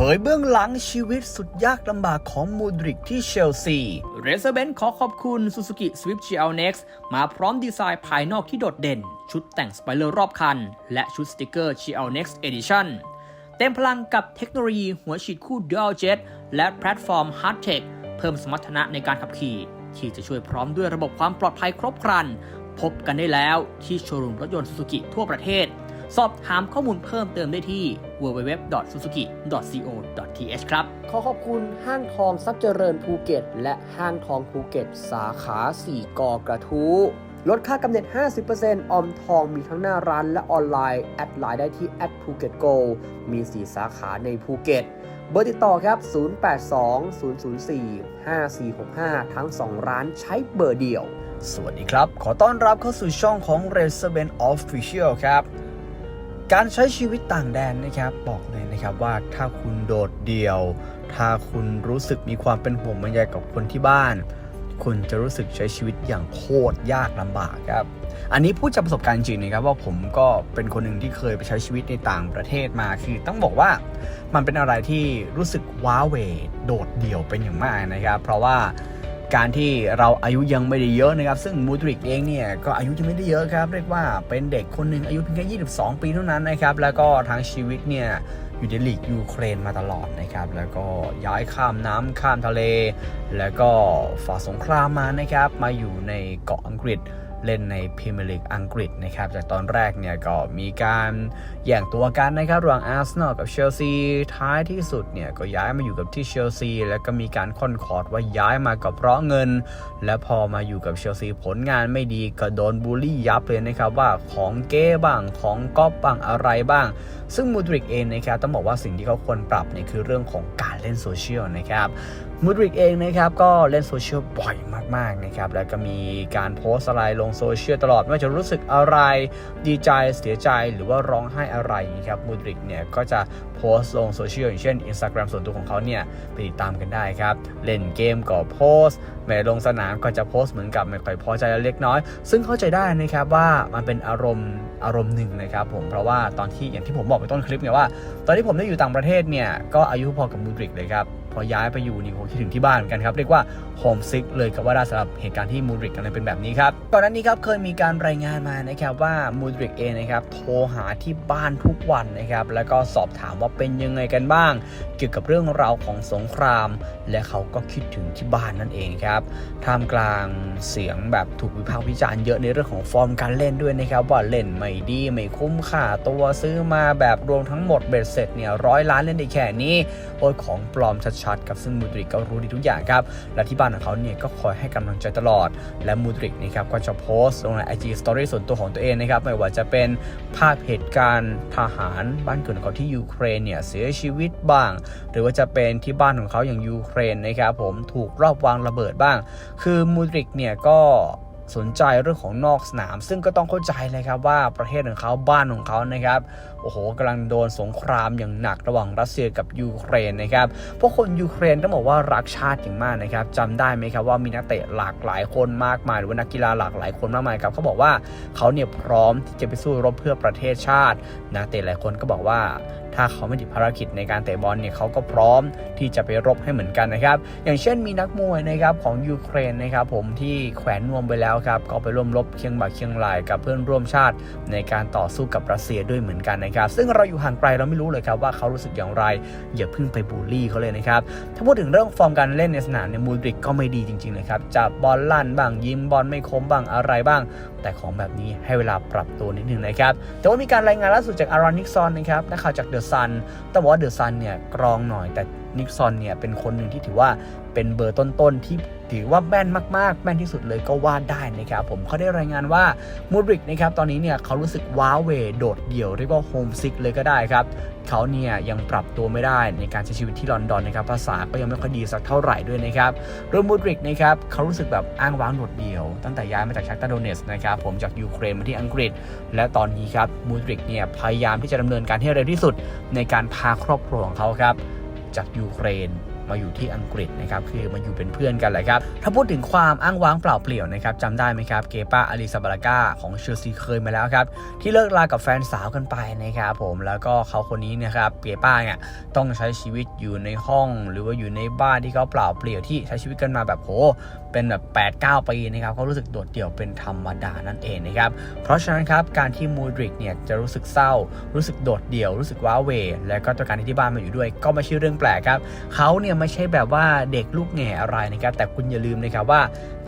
เผยเบื้องหลังชีวิตสุดยากลำบากของมูดริกที่เชลซี เรเซเบนขอขอบคุณ Suzuki Swift GL Next มาพร้อมดีไซน์ภายนอกที่โดดเด่น ชุดแต่งสปอยเลอร์รอบคัน และชุดสติกเกอร์ GL Next Edition เต็มพลังกับเทคโนโลยีหัวฉีดคู่ Dual Jet และแพลตฟอร์ม Hard Tech เพิ่มสมรรถนะในการขับขี่ ที่จะช่วยพร้อมด้วยระบบความปลอดภัยครบครัน พบกันได้แล้วที่โชว์รูมรถยนต์ Suzuki ทั่วประเทศ สอบถามข้อมูลเพิ่มเติมได้ที่ www.suzuki.co.th ครับ ขอขอบคุณห้างทองทรัพย์เจริญภูเก็ต และห้างทองภูเก็ต สาขา4กอกระทู้ลดค่ากำเนิด 50%ออมทองมีทั้งหน้าร้านและออนไลน์ แอดไลน์ได้ที่แอดภูเก็ตโกมี 4 สาขาในภูเก็ต เบอร์ติดต่อครับ 0820045465 ทั้ง 2 ร้านใช้เบอร์เดียว สวัสดีครับ ขอต้อนรับเข้าสู่ช่องของ r e s e r v e n Official ครับ การใช้ชีวิตต่างแดนนะครับบอกเลยนะครับว่าถ้าคุณโดดเดี่ยว ถ้าคุณรู้สึกมีความเป็นห่วงบรรยายกับคนที่บ้าน คุณจะรู้สึกใช้ชีวิตอย่างโคตรยากลำบากครับอันนี้พูดจากประสบการณ์จริงนะครับว่าผมก็เป็นคนหนึ่งที่เคยไปใช้ชีวิตในต่างประเทศมาคือต้องบอกว่ามันเป็นอะไรที่รู้สึกว้าเหวโดดเดี่ยวเป็นอย่างมากนะครับ เพราะว่า การที่เราอายุยังไม่ได้เยอะนะครับ ซึ่งมูดริกเองเนี่ยก็อายุยังไม่ได้เยอะครับ เรียกว่าเป็นเด็กคนหนึ่งอายุเพียงแค่22 ปีเท่านั้นนะครับ แล้วก็ทั้งชีวิตเนี่ยอยู่ในลีกยูเครนมาตลอดนะครับ แล้วก็ย้ายข้ามน้ำข้ามทะเล แล้วก็ฝ่าสงครามมานะครับ มาอยู่ในเกาะอังกฤษ เล่นในพรีเมียร์ลีกอังกฤษนะครับจากตอนแรกเนี่ยก็มีการแย่งตัวกันนะครับระหว่างอาร์เซนอลกับเชลซีท้ายที่สุดเนี่ยก็ย้ายมาอยู่กับที่เชลซีแล้วก็มีการค่อนคอร์ดว่าย้ายมากับเพราะเงิน และพอมาอยู่กับเชลซีผลงานไม่ดีก็โดนบูลลี่ยับเลยนะครับว่าของเก้บ้างของก๊อปบ้างอะไรบ้าง ซึ่งมูดริกเองนะครับต้องบอกว่าสิ่งที่เขาควรปรับเนี่ยคือเรื่องของการเล่นโซเชียลนะครับ มูดริกเองนะครับก็เล่นโซเชียลบ่อยมากๆนะครับแล้วก็มีการโพสอะไรลงโซเชียลตลอด ไม่ว่าจะรู้สึกอะไรดีใจเสียใจหรือว่าร้องไห้อะไรนะครับมูดริกเนี่ยก็จะโพสลงโซเชียลอย่างเช่น Instagram ส่วนตัวของเขาเนี่ยไปติดตามกันได้ครับ เล่นเกมก็โพสแม้ลงสนามก็จะโพสเหมือนกับไม่ค่อยพอใจเล็กน้อย ซึ่งเข้าใจได้นะครับว่ามันเป็นอารมณ์อารมณ์หนึ่งนะครับผมเพราะว่าตอนที่อย่างที่ผมบอกไปต้นคลิปเนี่ยว่า ตอนที่ผมได้อยู่ต่างประเทศเนี่ยก็อายุพอกับมูดริกเลยครับ อย้ายไปอยู่นี่ผมคิดถึงที่บ้านเหมือนกันครับ เรียกว่าโฮมซิกเลยก็ว่าได้สำหรับเหตุการณ์ที่มูดริกกำลังเป็นแบบนี้ครับก่อนหน้านี้ครับเคยมีการรายงานมานะครับว่ามูดริกเองนะครับโทรหาที่บ้านทุกวันนะครับแล้วก็สอบถามว่าเป็นยังไงกันบ้าง เกี่ยวกับเรื่องราวของสงคราม และเขาก็คิดถึงที่บ้านนั่นเองครับท่ามกลางเสียงแบบถูกวิพากษ์วิจารณ์เยอะในเรื่องของฟอร์มการเล่นด้วยนะครับว่าเล่นไม่ดีไม่คุ้มค่าตัวซื้อมาแบบรวมทั้งหมดเบ็ดเสร็จเนี่ยร้อยล้านเล่นได้แค่นี้โอ้ยของปลอมชัดๆกับซึ่งมูดริกก็รู้ดีทุกอย่างครับและที่บ้านของเขาเนี่ยก็คอยให้กำลังใจตลอด และมูดริกนะครับก็จะโพสต์ลงใน IG Story ส่วนตัวของตัวเองนะครับไม่ว่าจะเป็นภาพเหตุการณ์ทหารบ้านเกิดของเขาที่ยูเครนเนี่ยเสียชีวิตบ้าง หรือว่าจะเป็นที่บ้านของเขาอย่างยูเครนนะครับผมถูกรอบวางระเบิดบ้าง คือมูดริกเนี่ยก็สนใจเรื่องของนอกสนาม ซึ่งก็ต้องเข้าใจเลยครับว่าประเทศของเขาบ้านของเขานะครับโอ้โหกำลังโดนสงครามอย่างหนักระหว่างรัสเซียกับยูเครนนะครับพวกคนยูเครนต้องบอกว่ารักชาติอย่างมากนะครับจำได้ไหมครับว่ามีนักเตะหลากหลายคนมากมายหรือว่านักกีฬาหลากหลายคนมากมายครับเขาบอกว่าเขาเนี่ยพร้อมที่จะไปสู้รบเพื่อประเทศชาตินักเตะหลายคนก็บอกว่าถ้าเขาไม่ติดภารกิจในการเตะบอลเนี่ยเขาก็พร้อมที่จะไปรบให้เหมือนกันนะครับ อย่างเช่นมีนักมวยนะครับของยูเครนนะครับผมที่แขวนนวมไปแล้วครับก็ไปร่วมรบเคียงบ่าเคียงไหลกับเพื่อนร่วมชาติในการต่อสู้กับรัสเซียด้วยเหมือนกันนะครับซึ่งเราอยู่ห่างไกลเราไม่รู้เลยครับว่าเขารู้สึกอย่างไร อย่าเพิ่งไปบูลลี่เขาเลยนะครับถ้าพูดถึงเรื่องฟอร์มการเล่นในสนามเนี่ยมูดริกก็ไม่ดีจริงๆเลยครับจับบอลลั่นบ้างยิมบอลไม่คมบ้างอะไรบ้าง แต่ของแบบนี้ให้เวลาปรับตัวนิดนึงนะครับ แต่ว่ามีการรายงานล่าสุดจากอารอนนิกซอนนะครับนักข่าวจากเดอะซันต้องบอกว่าเดอะซันเนี่ยกรองหน่อยแต่นิกซอนเนี่ยเป็นคนหนึ่งที่ถือว่าเป็นเบอร์ต้นๆที่ถือว่าแม่นมากๆ แม่นที่สุดเลยก็ว่าได้นะครับ ผมเขาได้รายงานว่ามูดริกนะครับตอนนี้เนี่ยเขารู้สึกว้าเวโดดเดี่ยวเรียกว่าโฮมซิกเลยก็ได้ครับเขาเนี่ยยังปรับตัวไม่ได้ในการใช้ชีวิตที่ลอนดอนนะครับภาษาก็ยังไม่ค่อยดีสักเท่าไหร่ด้วยนะครับโดยมูดริกนะครับเขารู้สึกแบบอ้างว้างโดดเดี่ยว ตั้งแต่ย้ายมาจากชักตาโดเนสนะครับผมจากยูเครนมาที่อังกฤษ และตอนนี้ครับมูดริกเนี่ยพยายามที่จะดำเนินการให้เร็วที่สุด ในการพาครอบครัวของเขาครับจากยูเครน มาอยู่ที่อังกฤษนะครับคือมาอยู่เป็นเพื่อนกันแหละครับถ้าพูดถึงความอ้างว้างเปล่าเปลี่ยวนะครับจำได้ไหมครับเกปาอาริซาบาลากาของเชลซีเคยมาแล้วครับที่เลิกลากับแฟนสาวกันไปนะครับผมแล้วก็เขาคนนี้นะครับเกป้าเนี่ยต้องใช้ชีวิตอยู่ในห้อง หรือว่าอยู่ในบ้านที่เขาเปล่าเปลี่ยวที่ใช้ชีวิตกันมาแบบโหเป็นแบบ8 9ปีนะครับเขารู้สึกโดดเดี่ยวเป็นธรรมดานั่นเองนะครับเพราะฉะนั้นครับการที่มูดริกเนี่ยจะรู้สึกเศร้า รู้สึกโดดเดี่ยว รู้สึกว้าเว แล้วก็ต้องการที่ที่บ้านมาอยู่ด้วย ก็ไม่ใช่เรื่องแปลกครับเขาเนี่ยไม่ใช่แบบว่าเด็กลูกแง่อะไรนะครับแต่คุณอย่าลืมนะครับว่า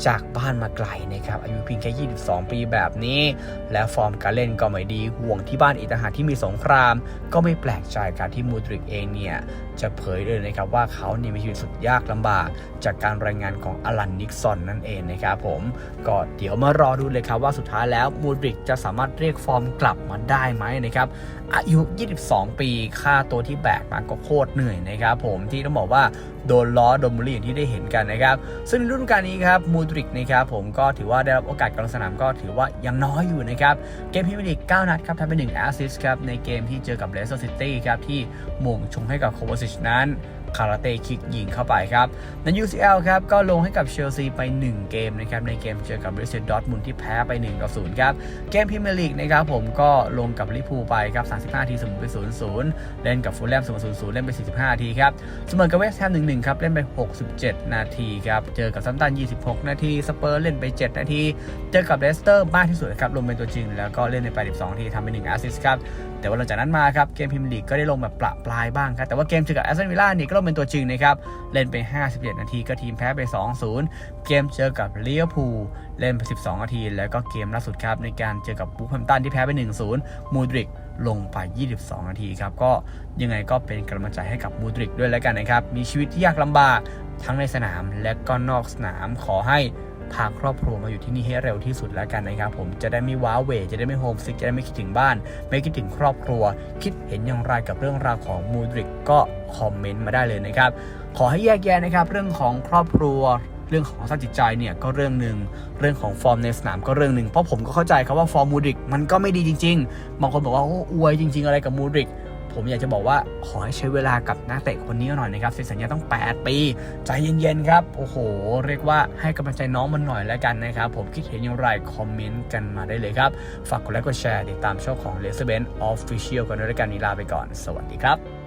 จากบ้านมาไกลนะครับอายุเพียงแค่ 22 ปีแบบนี้ และฟอร์มการเล่นก็ไม่ดีห่วงที่บ้านอีตาหาที่มีสงคราม ก็ไม่แปลกใจการที่มูดริกเองเนี่ยจะเผยเลยนะครับว่าเขาเนี่ยมีชีวิตสุดยากลำบาก จากการรายงานของอลันนิกซอนนั่นเองนะครับผมก็เดี๋ยวมารอดูเลยครับว่าสุดท้ายแล้วมูดริกจะสามารถเรียกฟอร์มกลับมาได้ไหมนะครับอายุ 22 ปี ค่าตัวที่แบกมาก็โคตรเหนื่อยนะครับผมที่ต้องบอกว่าโดนล้อโดนบุลลี่อย่างที่ได้เห็นกันนะครับ ซึ่งในฤดูกาลนี้ครับมูดริกนะครับผมก็ถือว่าได้รับโอกาสกลางสนามก็ถือว่ายังน้อยอยู่นะครับ เกมพิมยร์ลีก9นัดครับทำไป1แอสซิสต์ครับในเกมที่เจอกับเลสเตอร์ซิตี้ครับที่หม่งชงให้กับโควาซิชนั้น คาราเต้คิกยิงเข้าไปครับ ใน UCL ครับก็ลงให้กับเชลซีไป 1 เกมนะครับในเกมเจอกับบริสเซดดอทมุนที่แพ้ไป1ต่อ0ครับ เกมพรีเมียร์ลีกนะครับผมก็ลงกับลิพูไปครับ 35 ทีเสมอไป 0-0 เล่นกับฟูลแลมเสมอ0-0 เล่นไป 45 ทีครับเสมอกับเวสต์แฮม1-1 ครับ เล่นไป 67 นาทีครับเจอกับซัมตัน 26 นาทีสเปอร์เล่นไป 7 นาที เจอกับเลสเตอร์มากที่สุดครับลงเป็นตัวจริง แล้วก็เล่นใน82ทีทำไป1แอสซิสต์ครับแต่ว่าหลังจากนั้นมาครับเกมพรีเมียร์ลีกก็ได้ลงแบบประปรายบ้างครับแต่ว่าเกมเจอกับแอสตันวิลล่านี่ก็ลงเป็นตัวจริงนะครับ เล่นไป 57 นาทีก็ทีมแพ้ไป 2-0 เกมเจอกับลิเลียพูเล่นไป 12 นาที แล้วก็เกมล่าสุดครับในการเจอกับบูฟแฮมตันที่แพ้ไป 1-0 มูดริกลงไป 22 นาทีครับ ก็ยังไงก็เป็นกำลังใจให้กับมูดริกด้วยแล้วกันนะครับ มีชีวิตที่ยากลำบากทั้งในสนามและก็นอกสนามขอให้ พาครอบครัวมาอยู่ที่นี่ให้เร็วที่สุดแล้วกันนะครับผมจะได้ไม่ว้าเหวจะได้ไม่โฮมซิกจะได้ไม่คิดถึงบ้าน ไม่คิดถึงครอบครัว คิดเห็นอย่างไรกับเรื่องราวของมูดริกก็คอมเมนต์มาได้เลยนะครับ ขอให้แยกแยะนะครับ เรื่องของครอบครัวเรื่องของสภาพจิตใจเนี่ยก็เรื่องหนึ่งเรื่องของฟอร์มในสนามก็เรื่องหนึ่งเพราะผมก็เข้าใจครับว่าฟอร์มมูดริกมันก็ไม่ดีจริง ๆ บางคนบอกว่าโอ้อวยจริง ๆ อะไรกับมูดริก ผมอยากจะบอกว่าขอให้ใช้เวลากับนักเตะคนนี้หน่อยนะครับเซ็นสัญญาต้อง 8 ปี ใจเย็นๆครับ โอ้โห เรียกว่าให้กำลังใจน้องมันหน่อยแล้วกันนะครับ ผมคิดเห็นอย่างไรคอมเมนต์กันมาได้เลยครับ ฝากกดไลค์กดแชร์ติดตามช่องของ l e s e r b e n Official กันด้วยกันนี้ลาไปก่อน สวัสดีครับ